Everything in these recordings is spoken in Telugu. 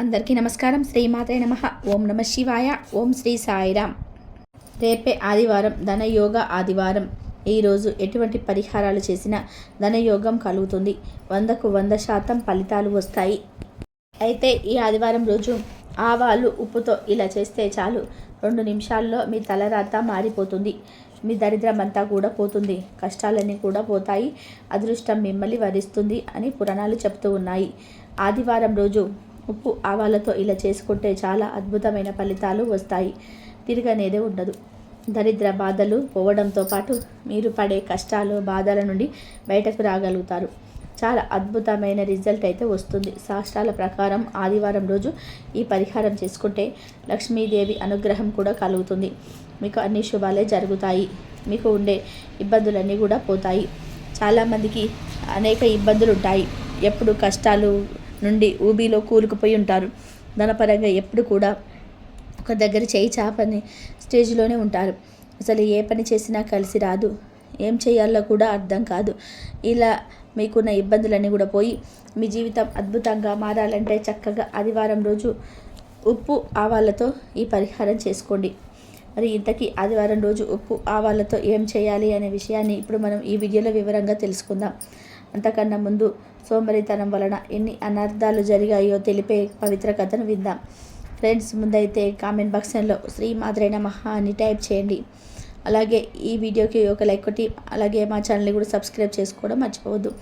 అందరికీ నమస్కారం. శ్రీమాతే నమ. ఓం నమ శివాయ. ఓం శ్రీ సాయిరామ్. రేపే ఆదివారం ధనయోగ ఆదివారం. ఈరోజు ఎటువంటి పరిహారాలు చేసినా ధనయోగం కలుగుతుంది. వందకు వంద శాతం ఫలితాలు వస్తాయి. అయితే ఈ ఆదివారం రోజు ఆవాలు ఉప్పుతో ఇలా చేస్తే చాలు. రెండు నిమిషాల్లో మీ తలరాత మారిపోతుంది. మీ దరిద్రం అంతా కూడా పోతుంది. కష్టాలన్నీ కూడా పోతాయి. అదృష్టం మిమ్మల్ని వరిస్తుంది అని పురాణాలు చెప్తూ ఉన్నాయి. ఆదివారం రోజు ఉప్పు ఆవాలతో ఇలా చేసుకుంటే చాలా అద్భుతమైన ఫలితాలు వస్తాయి. తిరగనేదే ఉండదు. దరిద్ర బాధలు పోవడంతో పాటు మీరు పడే కష్టాలు బాధల నుండి బయటకు రాగలుగుతారు. చాలా అద్భుతమైన రిజల్ట్ అయితే వస్తుంది. శాస్త్రాల ప్రకారం ఆదివారం రోజు ఈ పరిహారం చేసుకుంటే లక్ష్మీదేవి అనుగ్రహం కూడా కలుగుతుంది. మీకు అన్ని శుభాలే జరుగుతాయి. మీకు ఉండే ఇబ్బందులన్నీ కూడా పోతాయి. చాలామందికి అనేక ఇబ్బందులు ఉంటాయి ఎప్పుడు కష్టాలు నుండి ఊబీలో కూరుకుపోయి ఉంటారు. ధనపరంగా ఎప్పుడు కూడా ఒక దగ్గర చేయి చాపని స్టేజ్లోనే ఉంటారు. అసలు ఏ పని చేసినా కలిసి రాదు. ఏం చేయాలో కూడా అర్థం కాదు. ఇలా మీకున్న ఇబ్బందులన్నీ కూడా పోయి మీ జీవితం అద్భుతంగా మారాలంటే చక్కగా ఆదివారం రోజు ఉప్పు ఆవాలతో ఈ పరిహారం చేసుకోండి. మరి ఇంతకీ ఆదివారం రోజు ఉప్పు ఆవాలతో ఏం చేయాలి అనే విషయాన్ని ఇప్పుడు మనం ఈ వీడియోలో వివరంగా తెలుసుకుందాం. అంతకన్నా ముందు సోమరితనం వలన ఎన్ని అనర్థాలు జరిగాయో తెలిపే పవిత్ర కథను విందాం. ఫ్రెండ్స్ ముందైతే కామెంట్ బాక్స్లో శ్రీ మాద్రైన మహా అని టైప్ చేయండి. అలాగే ఈ వీడియోకి ఒక లైక్ కొట్టి అలాగే మా ఛానల్ని కూడా సబ్స్క్రైబ్ చేసుకోవడం మర్చిపోవద్దు.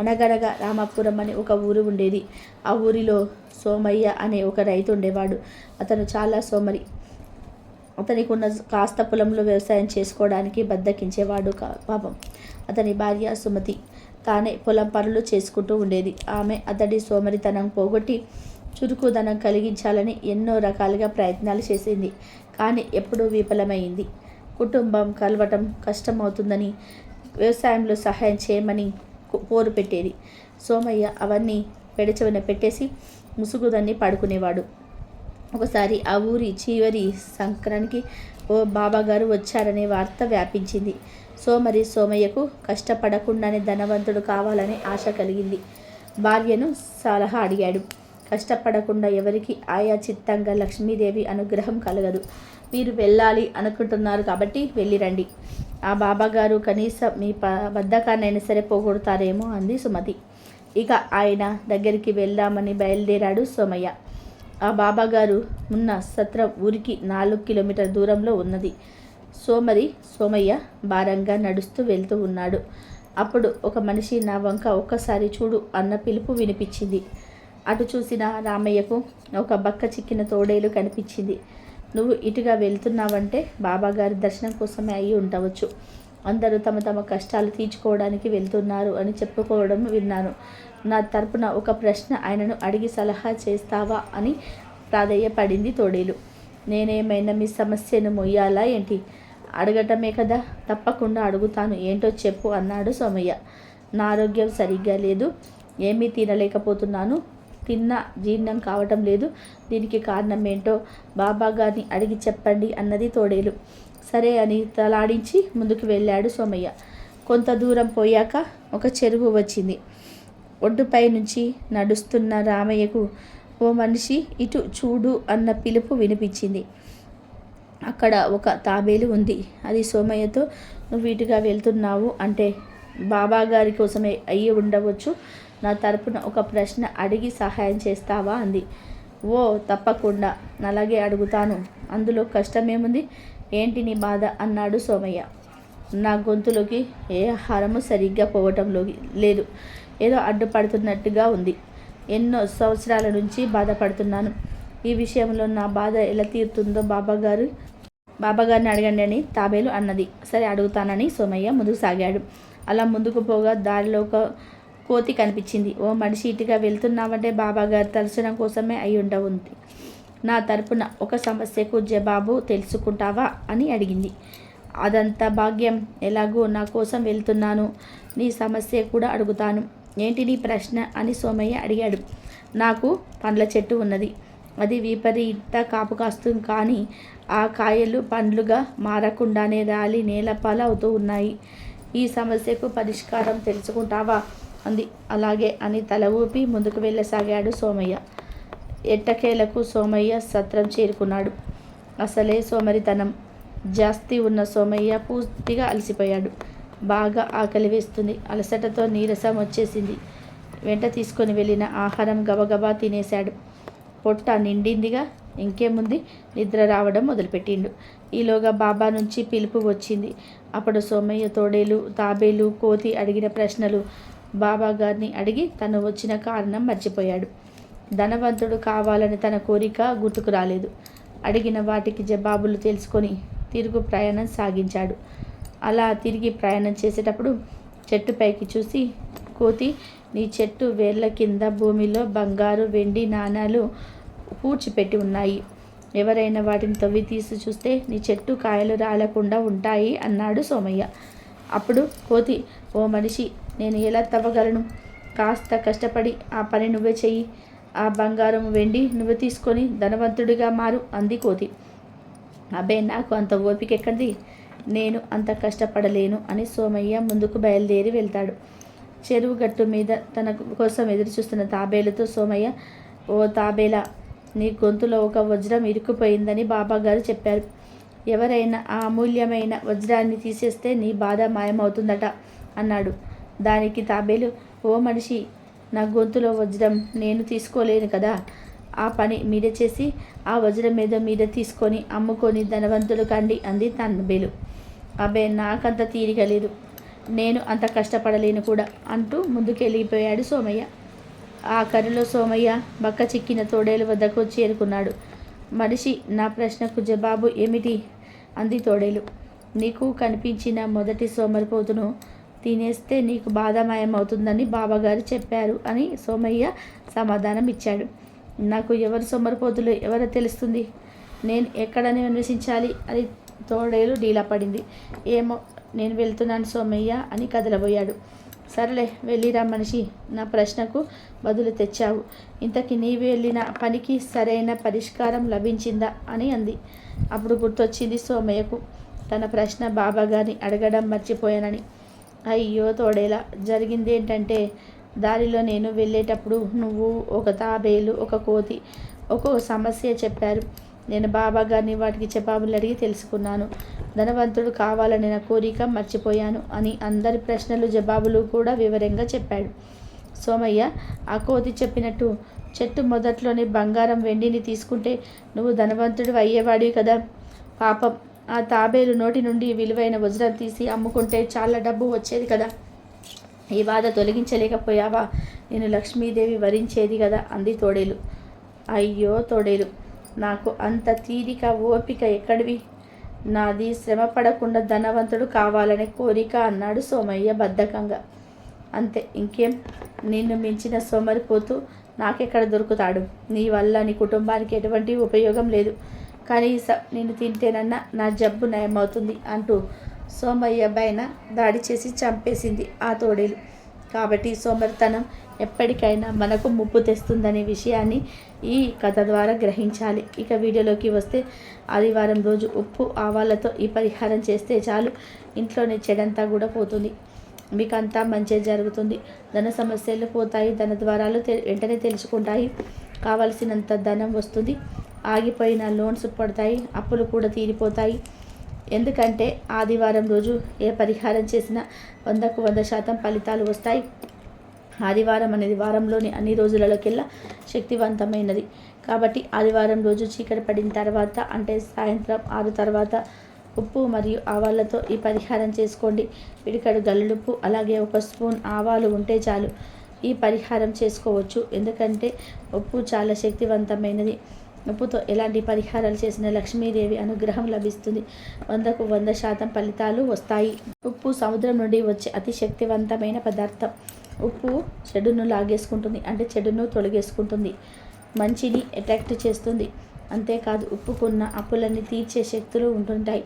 అనగనగా రామాపురం అని ఒక ఊరు ఉండేది. ఆ ఊరిలో సోమయ్య అనే ఒక రైతు ఉండేవాడు. అతను చాలా సోమరి. అతనికి ఉన్న కాస్త పొలంలో వ్యవసాయం చేసుకోవడానికి బద్దకించేవాడు పాపం. అతని భార్య సుమతి. తానే పొలం పనులు చేసుకుంటూ ఉండేది. ఆమె అతడి సోమరితనం పోగొట్టి చురుకుదనం కలిగించాలని ఎన్నో రకాలుగా ప్రయత్నాలు చేసింది. కానీ ఎప్పుడూ విఫలమైంది. కుటుంబం కలవటం కష్టమవుతుందని వ్యవసాయంలో సహాయం చేయమని పోరు పెట్టేది. సోమయ్య అవన్నీ పెడచవన పెట్టేసి ముసుగుదాన్ని పడుకునేవాడు. ఒకసారి ఆ ఊరి చివరి సంక్రానికి ఓ బాబాగారు వచ్చారనే వార్త వ్యాపించింది. సోమరి సోమయ్యకు కష్టపడకుండానే ధనవంతుడు కావాలని ఆశ కలిగింది. భార్యను సలహా అడిగాడు. కష్టపడకుండా ఎవరికి ఆయా చిత్తంగా లక్ష్మీదేవి అనుగ్రహం కలగదు. మీరు వెళ్ళాలి అనుకుంటున్నారు కాబట్టి వెళ్ళిరండి. ఆ బాబాగారు కనీసం మీ ప బద్దకాన్నైనా సరే పోగొడతారేమో అంది సుమతి. ఇక ఆయన దగ్గరికి వెళ్దామని బయలుదేరాడు సోమయ్య. ఆ బాబాగారు ఉన్న సత్ర ఊరికి నాలుగు కిలోమీటర్ దూరంలో ఉన్నది. సోమరి సోమయ్య భారంగా నడుస్తూ వెళ్తూ ఉన్నాడు. అప్పుడు ఒక మనిషి నా వంక ఒక్కసారి చూడు అన్న పిలుపు వినిపించింది. అటు చూసిన రామయ్యకు ఒక బక్క చిక్కిన తోడేలు కనిపించింది. నువ్వు ఇటుగా వెళ్తున్నావంటే బాబాగారి దర్శనం కోసమే అయి ఉండవచ్చు. అందరూ తమ తమ కష్టాలు తీర్చుకోవడానికి వెళ్తున్నారు అని చెప్పుకోవడం విన్నాను. నా తరపున ఒక ప్రశ్న ఆయనను అడిగి సలహా చేస్తావా అని ప్రాధేయపడింది తోడేలు. నేనేమైనా మీ సమస్యను మొయ్యాలా ఏంటి? అడగటమే కదా? తప్పకుండా అడుగుతాను. ఏంటో చెప్పు అన్నాడు సోమయ్య. నా ఆరోగ్యం సరిగ్గా లేదు. ఏమీ తినలేకపోతున్నాను. తిన్న జీర్ణం కావటం లేదు. దీనికి కారణం ఏంటో బాబా గారిని అడిగి చెప్పండి అన్నది తోడేలు. సరే అని తలాడించి ముందుకు వెళ్ళాడు సోమయ్య. కొంత దూరం పోయాక ఒక చెరువు వచ్చింది. ఒడ్డుపై నుంచి నడుస్తున్న రామయ్యకు ఓ మనిషి ఇటు చూడు అన్న పిలుపు వినిపించింది. అక్కడ ఒక తాబేలు ఉంది. అది సోమయ్యతో నువ్వు వీటిగా వెళ్తున్నావు అంటే బాబా గారి కోసమే అయ్యి ఉండవచ్చు. నా తరపున ఒక ప్రశ్న అడిగి సహాయం చేస్తావా? అంది. ఓ తప్పకుండా. అలాగే అడుగుతాను. అందులో కష్టమేముంది? ఏంటి నీ బాధ? అన్నాడు సోమయ్య. నా గొంతులోకి ఏ ఆహారము సరిగ్గా పోవటంలో లేదు. ఏదో అడ్డుపడుతున్నట్టుగా ఉంది. ఎన్నో సంవత్సరాల నుంచి బాధపడుతున్నాను. ఈ విషయంలో నా బాధ ఎలా తీరుతుందో బాబాగారు బాబాగారిని అడగండి అని తాబేలు అన్నది. సరే అడుగుతానని సోమయ్య ముందుకు సాగాడు. అలా ముందుకు పోగా దారిలో ఒక కోతి కనిపించింది. ఓ మనిషి ఇటుగా వెళ్తున్నావంటే బాబాగారి దర్శనం కోసమే అయి ఉండవుంది. నా తరపున ఒక సమస్యకు జవాబు తెలుసుకుంటావా అని అడిగింది. అదంతా భాగ్యం. ఎలాగో నా కోసం వెళ్తున్నాను. నీ సమస్య కూడా అడుగుతాను. ఏంటి నీ ప్రశ్న అని సోమయ్య అడిగాడు. నాకు పండ్ల చెట్టు ఉన్నది. అది విపరీత కాపు కాస్తుంది. కానీ ఆ కాయలు పండ్లుగా మారకుండానే రాలి నేలపాలవుతూ ఉన్నాయి. ఈ సమస్యకు పరిష్కారం తెలుసుకుంటావా? అంది. అలాగే అని తల ఊపి ముందుకు వెళ్ళసాగాడు సోమయ్య. ఎట్టకేలకు సోమయ్య సత్రం చేరుకున్నాడు. అసలే సోమరితనం. జాస్తి ఉన్న సోమయ్య పూర్తిగా అలసిపోయాడు. బాగా ఆకలి వేస్తుంది. అలసటతో నీరసం వచ్చేసింది. వెంట తీసుకొని వెళ్ళిన ఆహారం గబగబా తినేశాడు. పొట్ట నిండిందిగా. ఇంకేముంది? నిద్ర రావడం మొదలుపెట్టిండు. ఈలోగా బాబా నుంచి పిలుపు వచ్చింది. అప్పుడు సోమయ్య తోడేలు తాబేలు కోతి అడిగిన ప్రశ్నలు బాబా గారిని అడిగి తను వచ్చిన కారణం మర్చిపోయాడు. ధనవంతుడు కావాలని తన కోరిక గుర్తుకు రాలేదు. అడిగిన వాటికి జవాబులు తెలుసుకొని తిరుగు ప్రయాణం సాగించాడు. అలా తిరిగి ప్రయాణం చేసేటప్పుడు చెట్టుపైకి చూసి కోతి నీ చెట్టు వేర్ల కింద భూమిలో బంగారు వెండి నాణాలు పూడ్చిపెట్టి ఉన్నాయి. ఎవరైనా వాటిని తవ్వి తీసి చూస్తే నీ చెట్టు కాయలు రాలకుండా ఉంటాయి అన్నాడు సోమయ్య. అప్పుడు కోతి ఓ మనిషి నేను ఎలా తవ్వగలను? కాస్త కష్టపడి ఆ పని నువ్వే చెయ్యి. ఆ బంగారం వెండి నువ్వు తీసుకొని ధనవంతుడిగా మారు అంది కోతి. అబ్బే నాకు అంత ఓపిక ఎక్కడిది? నేను అంత కష్టపడలేను అని సోమయ్య ముందుకు బయలుదేరి వెళ్తాడు. చెరువు గట్టు మీద తన కోసం ఎదురు చూస్తున్న తాబేలతో సోమయ్య ఓ తాబేలా నీ గొంతులో ఒక వజ్రం ఇరుక్కుపోయిందని బాబాగారు చెప్పారు. ఎవరైనా ఆ అమూల్యమైన వజ్రాన్ని తీసేస్తే నీ బాధ మాయమవుతుందట అన్నాడు. దానికి తాబేలు ఓ మనిషి నా గొంతులో వజ్రం నేను తీసుకోలేను కదా. ఆ పని మీరే చేసి ఆ వజ్రం మీద మీద తీసుకొని అమ్ముకొని ధనవంతులు కండి అంది తాబేలు. అబ్బే నాకంత తీరిక లేదు. నేను అంత కష్టపడలేను కూడా అంటూ ముందుకెళ్ళిపోయాడు సోమయ్య. ఆ కర్రలో సోమయ్య బక్క చిక్కిన తోడేలు వద్దకు చేరుకున్నాడు మనిషి నా ప్రశ్నకు జవాబు ఏమిటి? అంది తోడేలు. నీకు కనిపించిన మొదటి సోమరిపోతును తినేస్తే నీకు బాధమయం అవుతుందని బాబాగారు చెప్పారు అని సోమయ్య సమాధానం ఇచ్చాడు. నాకు ఎవరు సోమరిపోతులు ఎవరో తెలుస్తుంది. నేను ఎక్కడని అన్వేషించాలి అని తోడేలు డీలా పడింది. ఏమో నేను వెళ్తున్నాను సోమయ్య అని కదలబోయాడు. సరేలే వెళ్ళిరా మనిషి. నా ప్రశ్నకు బదులు తెచ్చావు. ఇంతకి నీవు వెళ్ళిన పనికి సరైన పరిష్కారం లభించిందా అని అంది. అప్పుడు గుర్తొచ్చింది సోమయ్యకు. తన ప్రశ్న బాబాగారిని అడగడం మర్చిపోయానని. అయ్యో తోడేలా జరిగింది ఏంటంటే దారిలో నేను వెళ్ళేటప్పుడు నువ్వు ఒక తాబేలు ఒక కోతి ఒక్కొక్క సమస్య చెప్పారు. నేను బాబా గారిని వాటికి జవాబులు అడిగి తెలుసుకున్నాను. ధనవంతుడు కావాలని నా కోరిక మర్చిపోయాను అని అందరి ప్రశ్నలు జవాబులు కూడా వివరంగా చెప్పాడు. సోమయ్య ఆ కోతి చెప్పినట్టు చెట్టు మొదట్లోనే బంగారం వెండిని తీసుకుంటే నువ్వు ధనవంతుడు అయ్యేవాడివి కదా. పాపం ఆ తాబేలు నోటి నుండి విలువైన వజ్రం తీసి అమ్ముకుంటే చాలా డబ్బు వచ్చేది కదా. ఈ బాధ తొలగించలేకపోయావా? నేను లక్ష్మీదేవి వరించేది కదా అంది తోడేలు. అయ్యో తోడేలు నాకు అంత తీరిక ఓపిక ఎక్కడివి? నాది శ్రమ పడకుండా ధనవంతుడు కావాలనే కోరిక అన్నాడు సోమయ్య బద్ధకంగా. అంతే ఇంకేం? నిన్ను మించిన సోమరిపోతూ నాకెక్కడ దొరుకుతాడు? నీ వల్ల నీ కుటుంబానికి ఎటువంటి ఉపయోగం లేదు. కనీసం నేను తింటేనన్నా నా జబ్బు నయమవుతుంది అంటూ సోమయ్య పైన దాడి చేసి చంపేసింది ఆ తోడేలు. కాబట్టి సోమరితనం ఎప్పటికైనా మనకు ముప్పు తెస్తుందనే విషయాన్ని ఈ కథ ద్వారా గ్రహించాలి. ఇక వీడియోలోకి వస్తే ఆదివారం రోజు ఉప్పు ఆవాలతో ఈ పరిహారం చేస్తే చాలు. ఇంట్లోనే చెడంతా కూడా పోతుంది. మీకు అంతా మంచి జరుగుతుంది. ధన సమస్యలు పోతాయి. ధన ద్వారాలు వెంటనే తెలుసుకుంటాయి. కావలసినంత ధనం వస్తుంది. ఆగిపోయిన లోన్స్ పడతాయి. అప్పులు కూడా తీరిపోతాయి. ఎందుకంటే ఆదివారం రోజు ఏ పరిహారం చేసినా వందకు వంద శాతం ఫలితాలు వస్తాయి. ఆదివారం అనేది వారంలోని అన్ని రోజులలోకెల్లా శక్తివంతమైనది. కాబట్టి ఆదివారం రోజు చీకటి పడిన తర్వాత అంటే సాయంత్రం ఆరు తర్వాత ఉప్పు మరియు ఆవాలతో ఈ పరిహారం చేసుకోండి. పిడికడు గల్లుప్పు అలాగే ఒక స్పూన్ ఆవాలు ఉంటే చాలు ఈ పరిహారం చేసుకోవచ్చు. ఎందుకంటే ఉప్పు చాలా శక్తివంతమైనది. ఉప్పుతో ఎలాంటి పరిహారాలు చేసిన లక్ష్మీదేవి అనుగ్రహం లభిస్తుంది. వందకు వంద శాతం ఫలితాలు వస్తాయి. ఉప్పు సముద్రం నుండి వచ్చే అతి శక్తివంతమైన పదార్థం. ఉప్పు చెడును లాగేసుకుంటుంది. అంటే చెడును తొలగేసుకుంటుంది. మంచిని అట్రాక్ట్ చేస్తుంది. అంతేకాదు ఉప్పుకున్న అప్పులన్నీ తీర్చే శక్తులు ఉంటుంటాయి.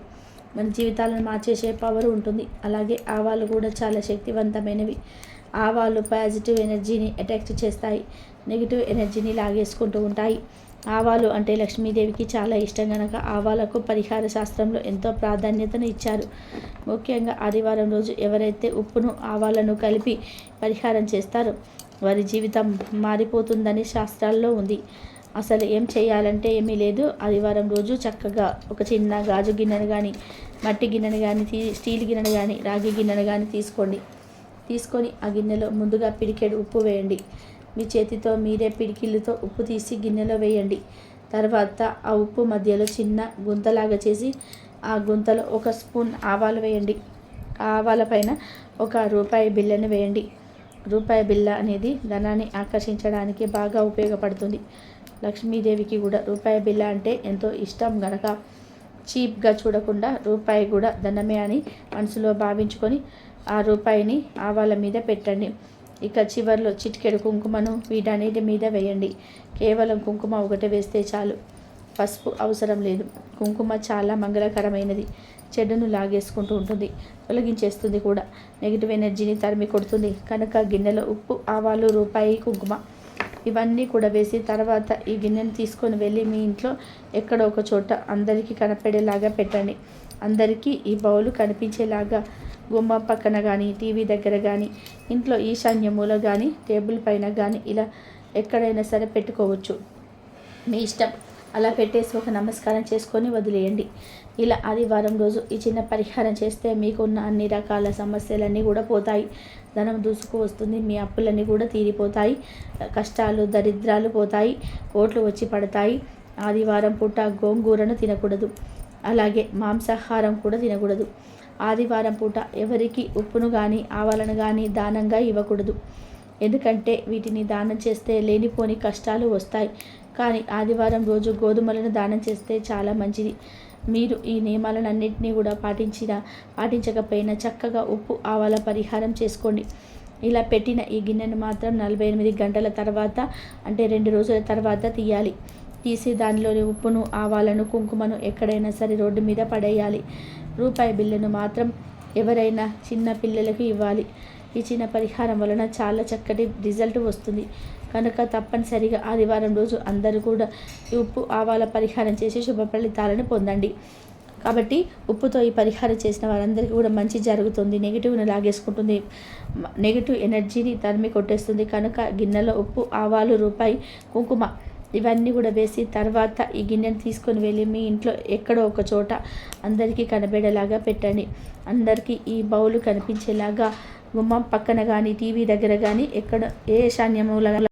మన జీవితాలను మార్చేసే పవర్ ఉంటుంది. అలాగే ఆవాలు కూడా చాలా శక్తివంతమైనవి. ఆవాలు పాజిటివ్ ఎనర్జీని అట్రాక్ట్ చేస్తాయి. నెగిటివ్ ఎనర్జీని లాగేసుకుంటూ ఉంటాయి. ఆవాలు అంటే లక్ష్మీదేవికి చాలా ఇష్టం కనుక ఆవాలకు పరిహార శాస్త్రంలో ఎంతో ప్రాధాన్యతను ఇచ్చారు. ముఖ్యంగా ఆదివారం రోజు ఎవరైతే ఉప్పును ఆవాలను కలిపి పరిహారం చేస్తారో వారి జీవితం మారిపోతుందని శాస్త్రాల్లో ఉంది. అసలు ఏం చేయాలంటే ఏమీ లేదు. ఆదివారం రోజు చక్కగా ఒక చిన్న గాజు గిన్నెను కానీ మట్టి గిన్నెను కానీ తీ స్టీల్ గిన్నెను కానీ రాగి గిన్నెను కానీ తీసుకోండి. తీసుకొని ఆ గిన్నెలో ముందుగా పిడికెడు ఉప్పు వేయండి. మీ చేతితో మీరే పిడికిళ్ళతో ఉప్పు తీసి గిన్నెలో వేయండి. తర్వాత ఆ ఉప్పు మధ్యలో చిన్న గుంతలాగా చేసి ఆ గుంతలో ఒక స్పూన్ ఆవాలు వేయండి. ఆ ఆవాల పైన ఒక రూపాయి బిల్లను వేయండి. రూపాయి బిల్ల అనేది ధనాన్ని ఆకర్షించడానికి బాగా ఉపయోగపడుతుంది. లక్ష్మీదేవికి కూడా రూపాయి బిల్ల అంటే ఎంతో ఇష్టం గనక. చీప్గా చూడకుండా రూపాయి కూడా ధనమే అని మనసులో భావించుకొని ఆ రూపాయిని ఆవాల మీద పెట్టండి. ఇక చివరిలో చిటికెడు కుంకుమను వీటన్నిటి మీద వేయండి. కేవలం కుంకుమ ఒకటి వేస్తే చాలు. పసుపు అవసరం లేదు. కుంకుమ చాలా మంగళకరమైనది. చెడును లాగేసుకుంటూ ఉంటుంది. తొలగించేస్తుంది కూడా. నెగిటివ్ ఎనర్జీని తరిమి కొడుతుంది. కనుక గిన్నెలో ఉప్పు ఆవాలు రూపాయి కుంకుమ ఇవన్నీ కూడా వేసి తర్వాత ఈ గిన్నెను తీసుకొని వెళ్ళి మీ ఇంట్లో ఎక్కడో ఒక చోట అందరికీ కనపడేలాగా పెట్టండి. అందరికీ ఈ బౌలు కనిపించేలాగా గుమ్మం పక్కన కానీ టీవీ దగ్గర కానీ ఇంట్లో ఈశాన్య మూల కానీ టేబుల్ పైన కానీ ఇలా ఎక్కడైనా సరే పెట్టుకోవచ్చు. మీ ఇష్టం. అలా పెట్టేసి ఒక నమస్కారం చేసుకొని వదిలేయండి. ఇలా ఆదివారం రోజు ఈ చిన్న పరిహారం చేస్తే మీకున్న అన్ని రకాల సమస్యలన్నీ కూడా పోతాయి. ధనం దూసుకు వస్తుంది మీ అప్పులన్నీ కూడా తీరిపోతాయి. కష్టాలు దరిద్రాలు పోతాయి. ఓట్లు వచ్చి పడతాయి. ఆదివారం పూట గోంగూరను తినకూడదు. అలాగే మాంసాహారం కూడా తినకూడదు. ఆదివారం పూట ఎవరికి ఉప్పును కానీ ఆవాలను కానీ దానంగా ఇవ్వకూడదు. ఎందుకంటే వీటిని దానం చేస్తే లేనిపోని కష్టాలు వస్తాయి. కానీ ఆదివారం రోజు గోధుమలను దానం చేస్తే చాలా మంచిది. మీరు ఈ నియమాలన్నింటినీ కూడా పాటించిన పాటించకపోయినా చక్కగా ఉప్పు ఆవాల పరిహారం చేసుకోండి. ఇలా పెట్టిన ఈ గిన్నెను మాత్రం నలభై ఎనిమిది గంటల తర్వాత అంటే రెండు రోజుల తర్వాత తీయాలి. తీసి దానిలోని ఉప్పును ఆవాలను కుంకుమను ఎక్కడైనా సరే రోడ్డు మీద పడేయాలి. రూపాయి బిల్లును మాత్రం ఎవరైనా చిన్న పిల్లలకు ఇవ్వాలి. ఈ చిన్న పరిహారం వలన చాలా చక్కటి రిజల్ట్ వస్తుంది. కనుక తప్పనిసరిగా ఆదివారం రోజు అందరూ కూడా ఈ ఉప్పు ఆవాల పరిహారం చేసి శుభ ఫలితాలను పొందండి. కాబట్టి ఉప్పుతో ఈ పరిహారం చేసిన వారందరికీ కూడా మంచి జరుగుతుంది. నెగిటివ్ను లాగేసుకుంటుంది. నెగిటివ్ ఎనర్జీని తరిమి కొట్టేస్తుంది. కనుక గిన్నెలో ఉప్పు ఆవాలు రూపాయి కుంకుమ ఇవన్నీ కూడా వేసి తర్వాత ఈ గిన్నెను తీసుకొని వెళ్ళి మీ ఇంట్లో ఎక్కడో ఒక చోట అందరికీ కనబడేలాగా పెట్టండి. అందరికీ ఈ బౌలు కనిపించేలాగా గుమ్మం పక్కన కానీ టీవీ దగ్గర కానీ ఎక్కడ ఏ శాన్యమూల